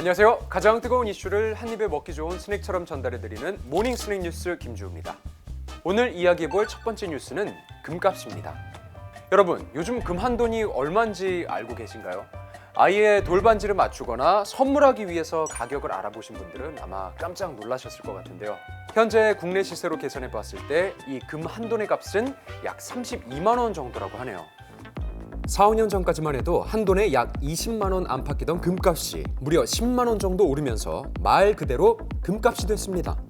안녕하세요. 가장 뜨거운 이슈를 한 입에 먹기 좋은 스낵처럼 전달해드리는 모닝 스낵 뉴스 김주우입니다. 오늘 이야기해볼 첫 번째 뉴스는 금값입니다. 여러분, 요즘 금 한 돈이 얼마인지 알고 계신가요? 아이의 돌반지를 맞추거나 선물하기 위해서 가격을 알아보신 분들은 아마 깜짝 놀라셨을 것 같은데요. 현재 국내 시세로 계산해 봤을 때 이 금 한 돈의 값은 약 32만 원 정도라고 하네요. 4, 5년 전까지만 해도 한 돈에 약 20만 원 안팎이던 금값이 무려 10만 원 정도 오르면서 말 그대로 금값이 됐습니다.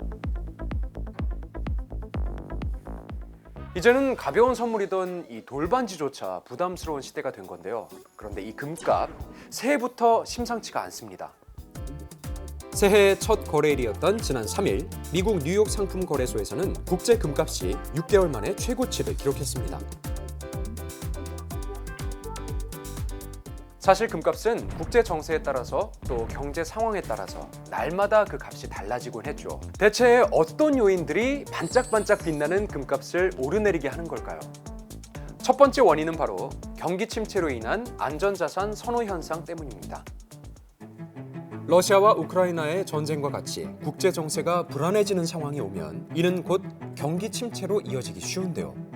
이제는 가벼운 선물이던 이 돌반지조차 부담스러운 시대가 된 건데요. 그런데 이 금값 새해부터 심상치가 않습니다. 새해 첫 거래일이었던 지난 3일 미국 뉴욕 상품 거래소에서는 국제 금값이 6개월 만에 최고치를 기록했습니다. 사실 금값은 국제 정세에 따라서 또 경제 상황에 따라서 날마다 그 값이 달라지곤 했죠. 대체 어떤 요인들이 반짝반짝 빛나는 금값을 오르내리게 하는 걸까요? 첫 번째 원인은 바로 경기 침체로 인한 안전자산 선호 현상 때문입니다. 러시아와 우크라이나의 전쟁과 같이 국제 정세가 불안해지는 상황이 오면 이는 곧 경기 침체로 이어지기 쉬운데요.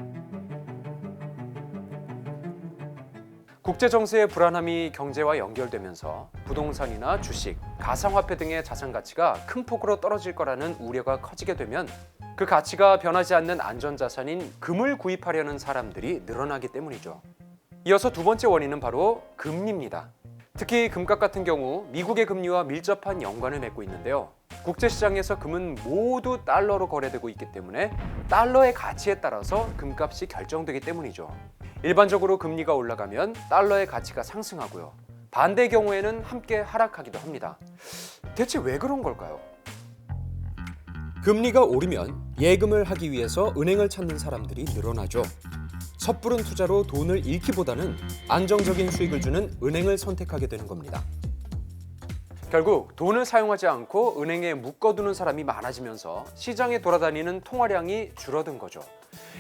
국제 정세의 불안함이 경제와 연결되면서 부동산이나 주식, 가상화폐 등의 자산 가치가 큰 폭으로 떨어질 거라는 우려가 커지게 되면 그 가치가 변하지 않는 안전 자산인 금을 구입하려는 사람들이 늘어나기 때문이죠. 이어서 두 번째 원인은 바로 금리입니다. 특히 금값 같은 경우 미국의 금리와 밀접한 연관을 맺고 있는데요. 국제 시장에서 금은 모두 달러로 거래되고 있기 때문에 달러의 가치에 따라서 금값이 결정되기 때문이죠. 일반적으로 금리가 올라가면 달러의 가치가 상승하고요. 반대 경우에는 함께 하락하기도 합니다. 대체 왜 그런 걸까요? 금리가 오르면 예금을 하기 위해서 은행을 찾는 사람들이 늘어나죠. 섣부른 투자로 돈을 잃기보다는 안정적인 수익을 주는 은행을 선택하게 되는 겁니다. 결국 돈을 사용하지 않고 은행에 묶어두는 사람이 많아지면서 시장에 돌아다니는 통화량이 줄어든 거죠.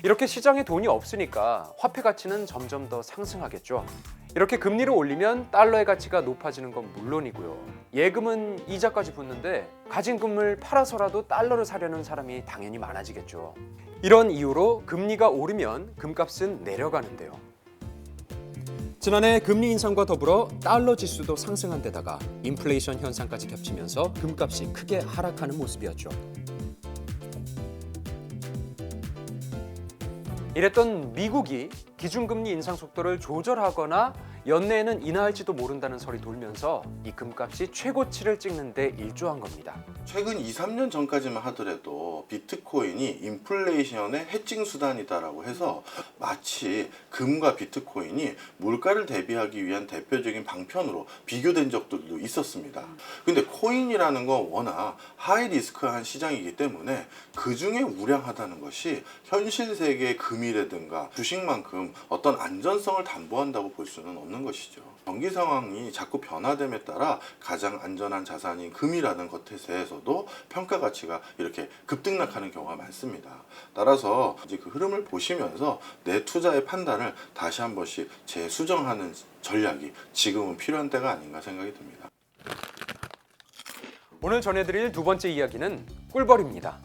이렇게 시장에 돈이 없으니까 화폐 가치는 점점 더 상승하겠죠. 이렇게 금리를 올리면 달러의 가치가 높아지는 건 물론이고요. 예금은 이자까지 붙는데 가진 금을 팔아서라도 달러를 사려는 사람이 당연히 많아지겠죠. 이런 이유로 금리가 오르면 금값은 내려가는데요. 지난해 금리 인상과 더불어 달러 지수도 상승한 데다가 인플레이션 현상까지 겹치면서 금값이 크게 하락하는 모습이었죠. 이랬던 미국이 기준금리 인상 속도를 조절하거나 연내에는 인하할지도 모른다는 설이 돌면서 이 금값이 최고치를 찍는데 일조한 겁니다. 최근 2, 3년 전까지만 하더라도 비트코인이 인플레이션의 해칭 수단이다라고 해서 마치 금과 비트코인이 물가를 대비하기 위한 대표적인 방편으로 비교된 적들도 있었습니다. 근데 코인이라는 건 워낙 하이 리스크한 시장이기 때문에 그 중에 우량하다는 것이 현실 세계의 금이라든가 주식만큼 어떤 안전성을 담보한다고 볼 수는 없는 것이죠. 경기 상황이 자꾸 변화됨에 따라 가장 안전한 자산인 금이라는 것에서도 평가 가치가 이렇게 급등락하는 경우가 많습니다. 따라서 이제 그 흐름을 보시면서 내 투자의 판단을 다시 한 번씩 재수정하는 전략이 지금은 필요한 때가 아닌가 생각이 듭니다. 오늘 전해드릴 두 번째 이야기는 꿀벌입니다.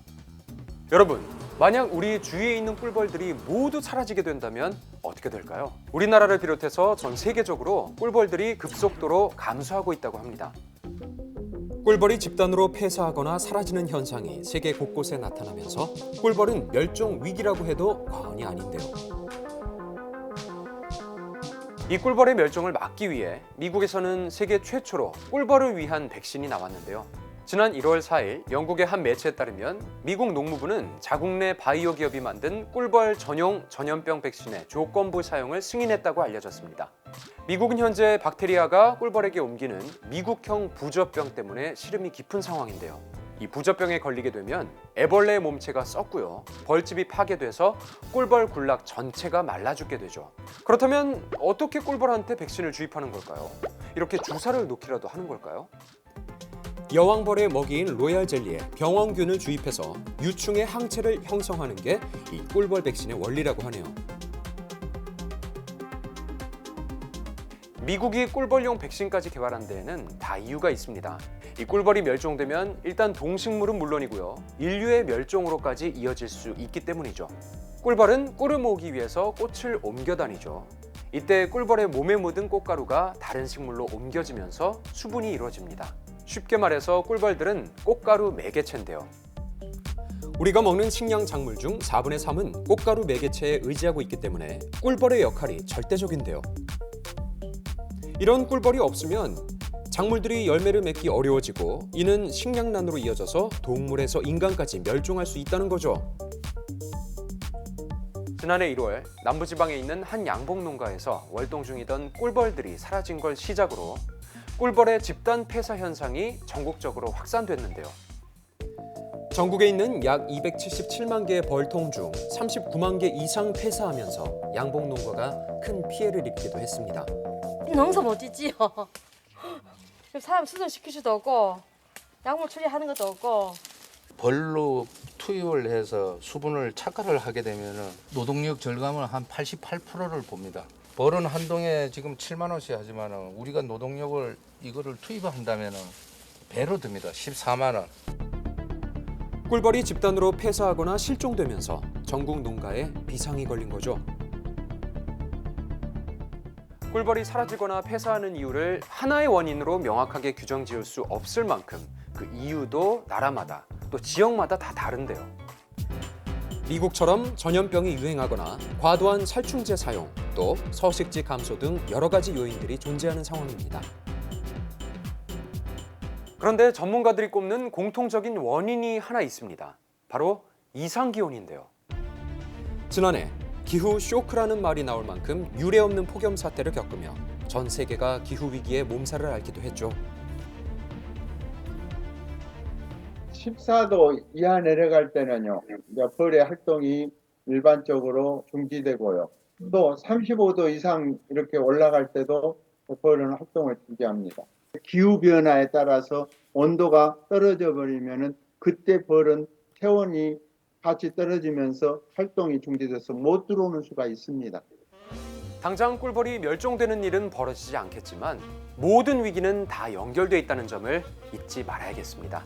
여러분, 만약 우리 주위에 있는 꿀벌들이 모두 사라지게 된다면 어떻게 될까요? 우리나라를 비롯해서 전 세계적으로 꿀벌들이 급속도로 감소하고 있다고 합니다. 꿀벌이 집단으로 폐사하거나 사라지는 현상이 세계 곳곳에 나타나면서 꿀벌은 멸종 위기라고 해도 과언이 아닌데요. 이 꿀벌의 멸종을 막기 위해 미국에서는 세계 최초로 꿀벌을 위한 백신이 나왔는데요. 지난 1월 4일 영국의 한 매체에 따르면 미국 농무부는 자국 내 바이오 기업이 만든 꿀벌 전용 전염병 백신의 조건부 사용을 승인했다고 알려졌습니다. 미국은 현재 박테리아가 꿀벌에게 옮기는 미국형 부저병 때문에 시름이 깊은 상황인데요. 이 부저병에 걸리게 되면 애벌레의 몸체가 썩고요. 벌집이 파괴돼서 꿀벌 군락 전체가 말라 죽게 되죠. 그렇다면 어떻게 꿀벌한테 백신을 주입하는 걸까요? 이렇게 주사를 놓기라도 하는 걸까요? 여왕벌의 먹이인 로얄 젤리에 병원균을 주입해서 유충의 항체를 형성하는 게 이 꿀벌 백신의 원리라고 하네요. 미국이 꿀벌용 백신까지 개발한 데에는 다 이유가 있습니다. 이 꿀벌이 멸종되면 일단 동식물은 물론이고요. 인류의 멸종으로까지 이어질 수 있기 때문이죠. 꿀벌은 꿀을 모으기 위해서 꽃을 옮겨 다니죠. 이때 꿀벌의 몸에 묻은 꽃가루가 다른 식물로 옮겨지면서 수분이 이루어집니다. 쉽게 말해서 꿀벌들은 꽃가루 매개체인데요. 우리가 먹는 식량 작물 중 4분의 3은 꽃가루 매개체에 의지하고 있기 때문에 꿀벌의 역할이 절대적인데요. 이런 꿀벌이 없으면 작물들이 열매를 맺기 어려워지고 이는 식량난으로 이어져서 동물에서 인간까지 멸종할 수 있다는 거죠. 지난해 1월 남부지방에 있는 한 양봉 농가에서 월동 중이던 꿀벌들이 사라진 걸 시작으로 꿀벌의 집단 폐사 현상이 전국적으로 확산됐는데요. 전국에 있는 약 277만 개의 벌통 중 39만 개 이상 폐사하면서 양봉 농가가 큰 피해를 입기도 했습니다. 농사 못 짓지요. 사람 수술시킬 수도 없고 약물 처리하는 것도 없고 벌로 투입을 해서 수분을 착화를 하게 되면은 노동력 절감은 한 88%를 봅니다. 벌은 한 동에 지금 7만 원씩 하지만은 우리가 노동력을 이거를 투입한다면은 배로 듭니다. 14만 원. 꿀벌이 집단으로 폐사하거나 실종되면서 전국 농가에 비상이 걸린 거죠. 꿀벌이 사라지거나 폐사하는 이유를 하나의 원인으로 명확하게 규정 지을 수 없을 만큼 그 이유도 나라마다 또 지역마다 다 다른데요. 미국처럼 전염병이 유행하거나 과도한 살충제 사용, 또 서식지 감소 등 여러 가지 요인들이 존재하는 상황입니다. 그런데 전문가들이 꼽는 공통적인 원인이 하나 있습니다. 바로 이상 기온인데요. 지난해 기후 쇼크라는 말이 나올 만큼 유례 없는 폭염 사태를 겪으며 전 세계가 기후 위기에 몸살을 앓기도 했죠. 14도 이하 내려갈 때는요, 이제 벌의 활동이 일반적으로 중지되고요. 또 35도 이상 이렇게 올라갈 때도 벌은 활동을 중지합니다. 기후 변화에 따라서 온도가 떨어져 버리면은 그때 벌은 체온이 같이 떨어지면서 활동이 중지돼서 못 들어오는 수가 있습니다. 당장 꿀벌이 멸종되는 일은 벌어지지 않겠지만 모든 위기는 다 연결돼 있다는 점을 잊지 말아야겠습니다.